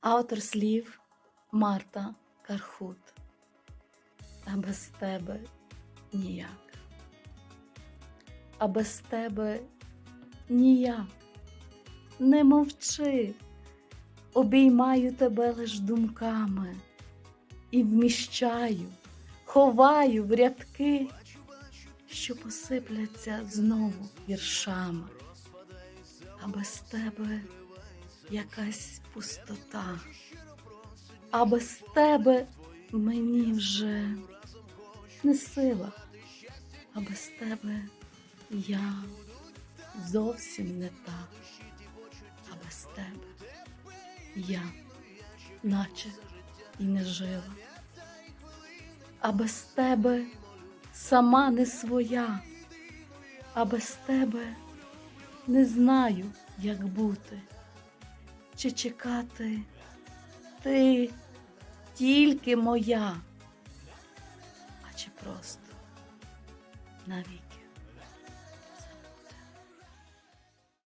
Автор слів Марта Кархут. А без тебе ніяк. А без тебе ніяк. Не мовчи, обіймаю тебе лиш думками і вміщаю, ховаю в рядки, що посипляться знову віршами. А без тебе якась пустота, а без тебе мені вже не сила, а без тебе я зовсім не та, а без тебе я, наче і не жила, а без тебе сама не своя, а без тебе не знаю, як бути, чи чекати ти тільки моя, а чи просто навіки.